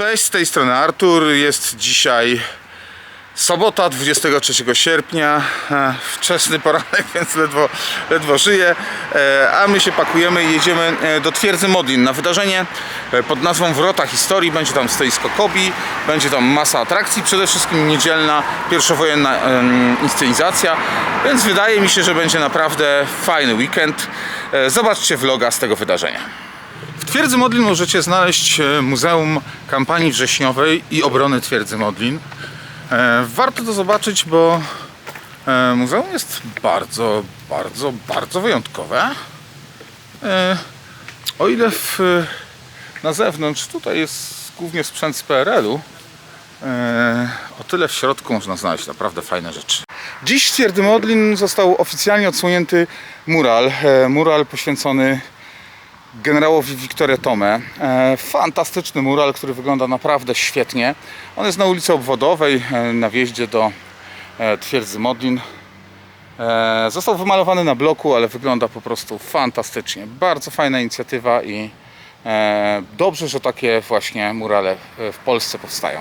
Cześć, z tej strony Artur. Jest dzisiaj sobota, 23 sierpnia. E, Wczesny poranek, więc ledwo, ledwo żyję. E, A my się pakujemy i jedziemy e, do Twierdzy Modlin na wydarzenie pod nazwą Wrota Historii. Będzie tam stoisko Kobi, będzie tam masa atrakcji, przede wszystkim niedzielna, pierwszowojenna inscenizacja, więc wydaje mi się, że będzie naprawdę fajny weekend. Zobaczcie vloga z tego wydarzenia. Twierdzy Modlin możecie znaleźć e, Muzeum Kampanii Wrześniowej i Obrony Twierdzy Modlin. E, Warto to zobaczyć, bo e, muzeum jest bardzo, bardzo, bardzo wyjątkowe. O ile w, na zewnątrz tutaj jest głównie sprzęt z PRL-u, o tyle w środku można znaleźć naprawdę fajne rzeczy. Dziś w Twierdzy Modlin został oficjalnie odsłonięty mural. Mural poświęcony generałowi Wiktorie Tome. Fantastyczny mural, który wygląda naprawdę świetnie. On jest na ulicy Obwodowej, e, na wjeździe do e, twierdzy Modlin. E, Został wymalowany na bloku, ale wygląda po prostu fantastycznie. Bardzo fajna inicjatywa i dobrze, że takie właśnie murale w Polsce powstają.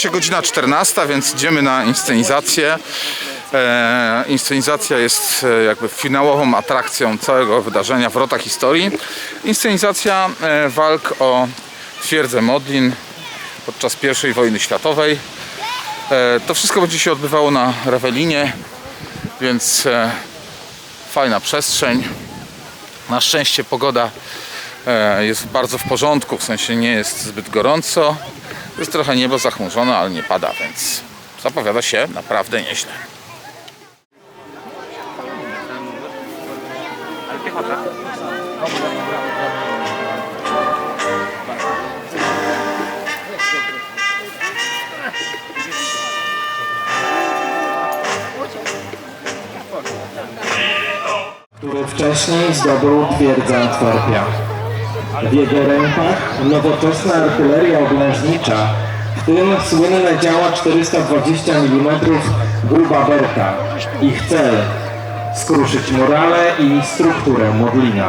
Się godzina 14, więc idziemy na inscenizację. E, inscenizacja jest e, jakby finałową atrakcją całego wydarzenia Wrota Historii. Inscenizacja e, walk o twierdzę Modlin podczas I wojny światowej. E, to wszystko będzie się odbywało na Rewelinie, więc fajna przestrzeń. Na szczęście pogoda jest bardzo w porządku, w sensie nie jest zbyt gorąco. Jest trochę niebo zachmurzone, ale nie pada, więc zapowiada się naprawdę nieźle. który wcześniej zdobył twierdzę Antwerpia. W jego rękach nowoczesna artyleria oblężnicza, w tym słynne działa 420 mm gruba berka. Ich cel skruszyć morale i strukturę Modlina.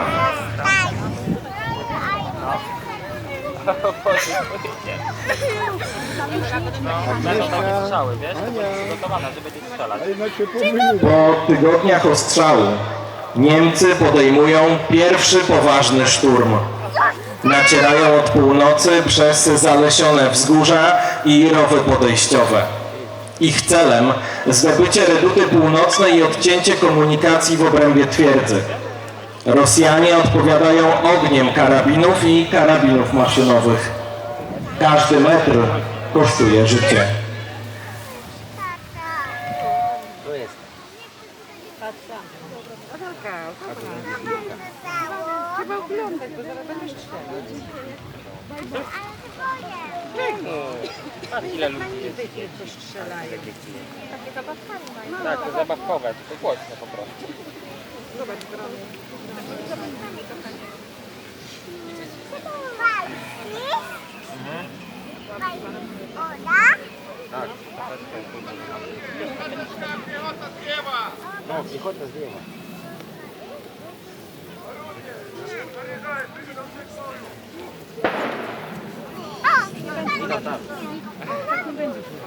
Po tygodniach ostrzału Niemcy podejmują pierwszy poważny szturm. Nacierają od północy przez zalesione wzgórza i rowy podejściowe. Ich celem zdobycie reduty północnej i odcięcie komunikacji w obrębie twierdzy. Rosjanie odpowiadają ogniem karabinów i karabinów maszynowych. Każdy metr kosztuje życie. Trzeba oglądać, bo zaraz będziesz strzelać. A ile ludzi jest? Co strzelają. Tak, to zabawkowe, to głośno po prostu. Zobacz, brony. Tak, troszeczkę później.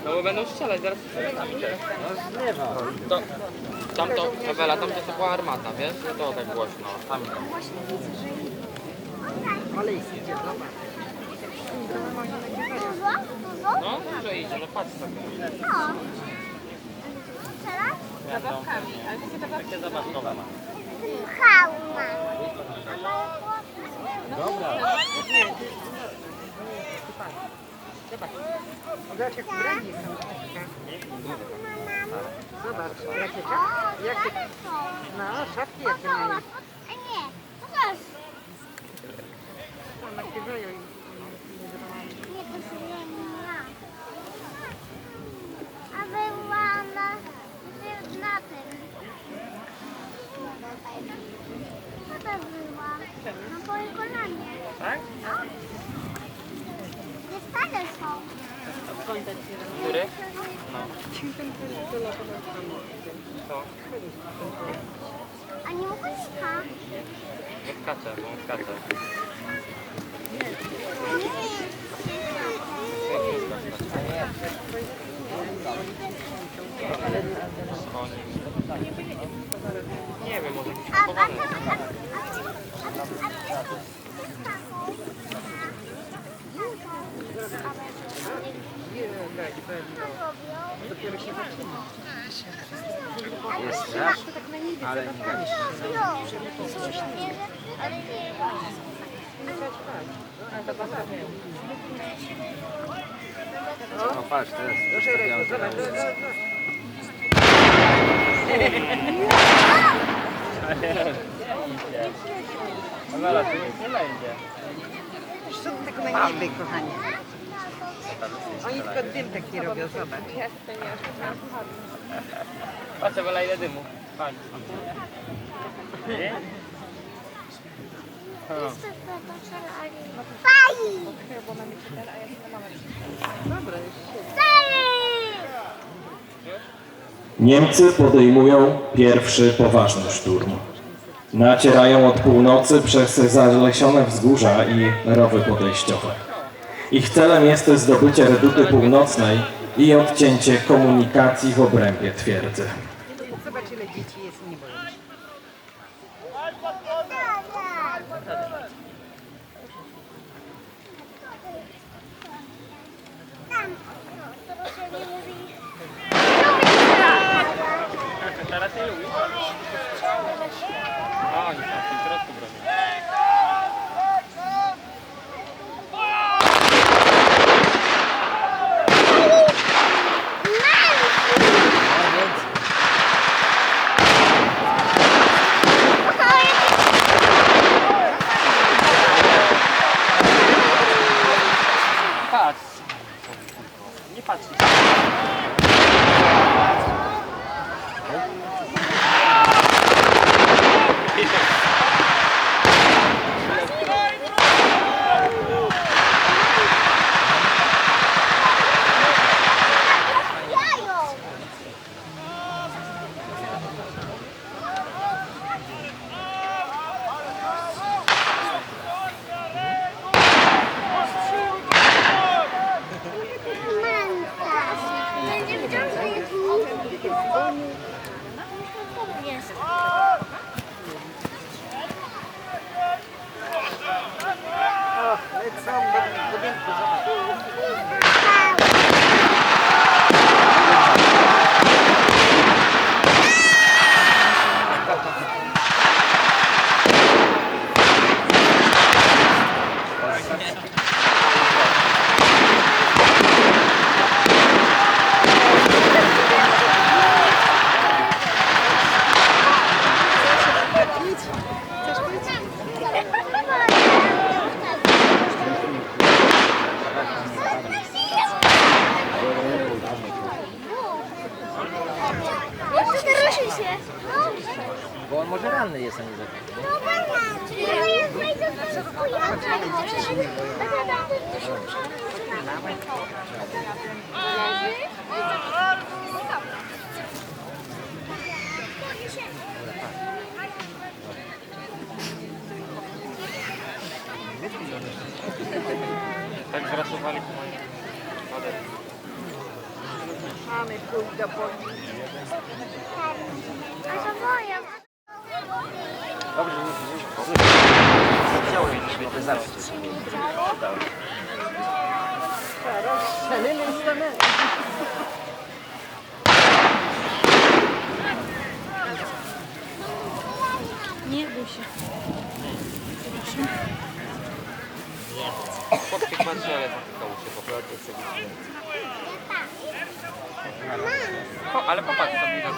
No bo będą strzelać, zaraz strzelać idzie. To, tam to, Ewela, tam gdzie to była armata, wiesz? To tak głośno, tam idzie. No, może idzie, no patrz sobie. Zabawkami, ale takie zabawki. Takie zabawkowe ma. Zobacz, jak ubrani są. Zobacz, jakie czapki, jakie, no, czapki jakie mają. A. Co to była? Na mojej kolanie. Tak? Stale są? Który? No. To? A nie mogę spać. Nie skacze, bo on skacze. Nie wiem, może jakiś A, a, kupowany. a, a, a, a, a, a, Ale nie No patrz, to jest. Proszę ręką, zobacz, zobacz, zobacz. Ewela, tu nic nie będzie. Ty tak na niebie, kochanie? Oni tylko dym taki robią, zobacz. Patrz, Ewela, ile dymu. Patrz. Dobra, już. Niemcy podejmują pierwszy poważny szturm. Nacierają od północy przez zalesione wzgórza i rowy podejściowe. Ich celem jest zdobycie reduty północnej i odcięcie komunikacji w obrębie twierdzy. Dzieci tak. Zrasowali. Mamy pójść do policji. A to moja. Strzelimy stanęli. Nie bój się. Pod tych manżele zatykało się po prostu. O, ale popatrz sobie na to.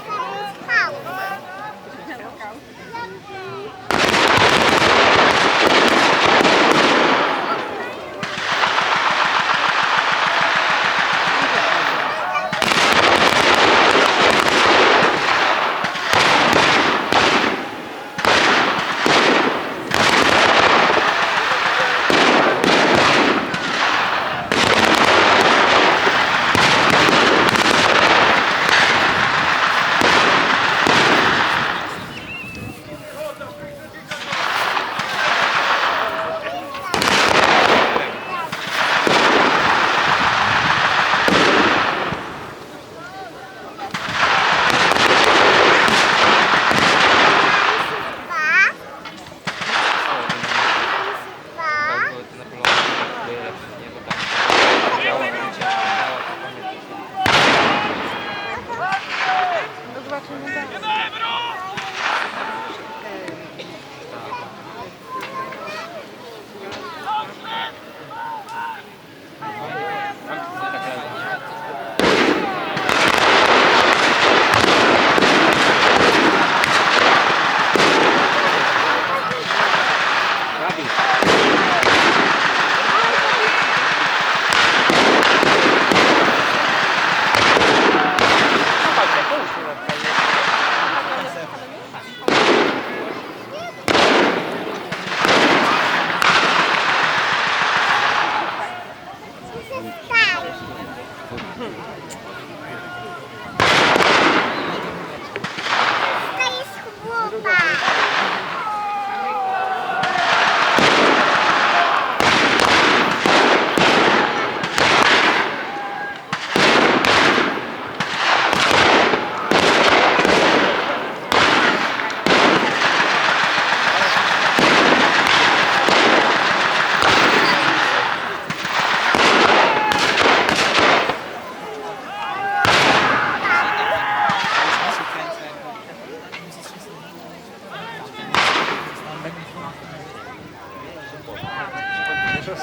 Tak,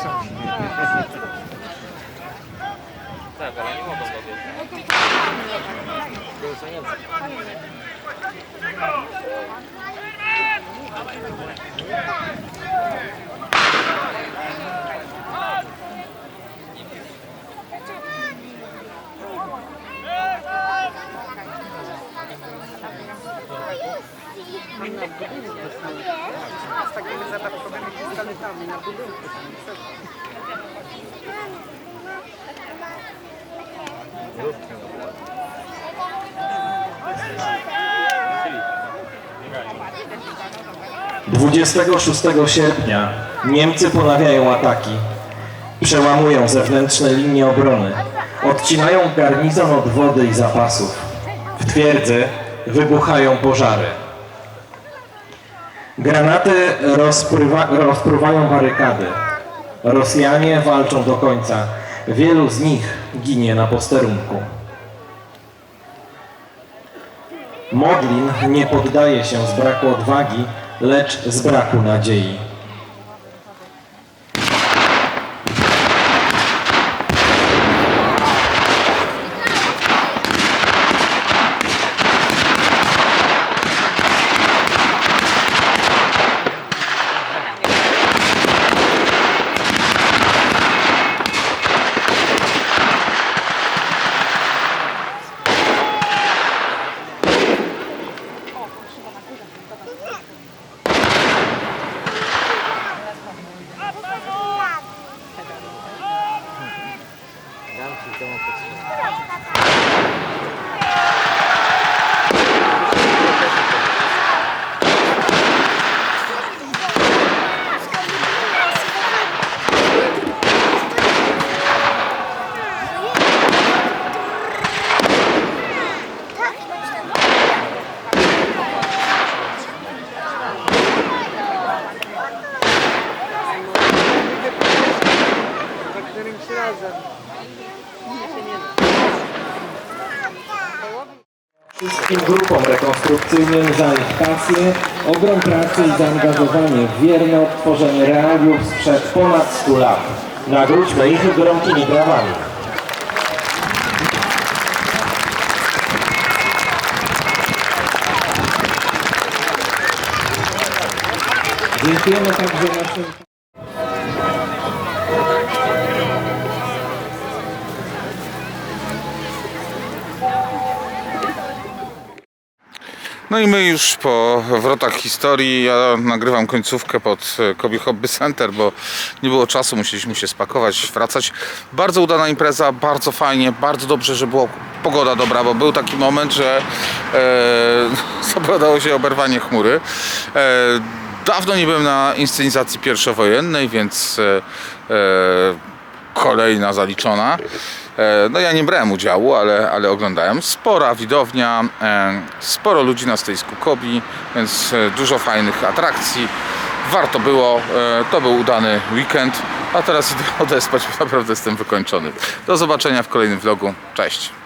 ale nie mogą dowieść. Z takimi zabawkowymi pistoletami na budynku. Dwudziestego 26 sierpnia Niemcy ponawiają ataki. Przełamują zewnętrzne linie obrony. Odcinają garnizon od wody i zapasów. W twierdzy wybuchają pożary. Granaty rozprywa, rozpruwają barykady. Rosjanie walczą do końca. Wielu z nich ginie na posterunku. Modlin nie poddaje się z braku odwagi, lecz z braku nadziei. Rekonstrukcyjnym za ich pasję, ogrom pracy i zaangażowanie w wierne odtworzenie realiów sprzed ponad 100 lat. Nagródźmy ich gorącymi brawami. Dziękujemy także naszym... No i my już po wrotach historii, ja nagrywam końcówkę pod e, Kobe Hobby Center, bo nie było czasu, musieliśmy się spakować, wracać. Bardzo udana impreza, bardzo fajnie, bardzo dobrze, że była pogoda dobra, bo był taki moment, że e, zapowiadało się oberwanie chmury. E, dawno nie byłem na inscenizacji pierwszowojennej, więc e, e, kolejna zaliczona. E, No ja nie brałem udziału, ale, ale oglądałem. Spora widownia, e, sporo ludzi na stoisku Kobi, więc e, dużo fajnych atrakcji. Warto było, to był udany weekend, a teraz idę odespać, bo naprawdę jestem wykończony. Do zobaczenia w kolejnym vlogu. Cześć!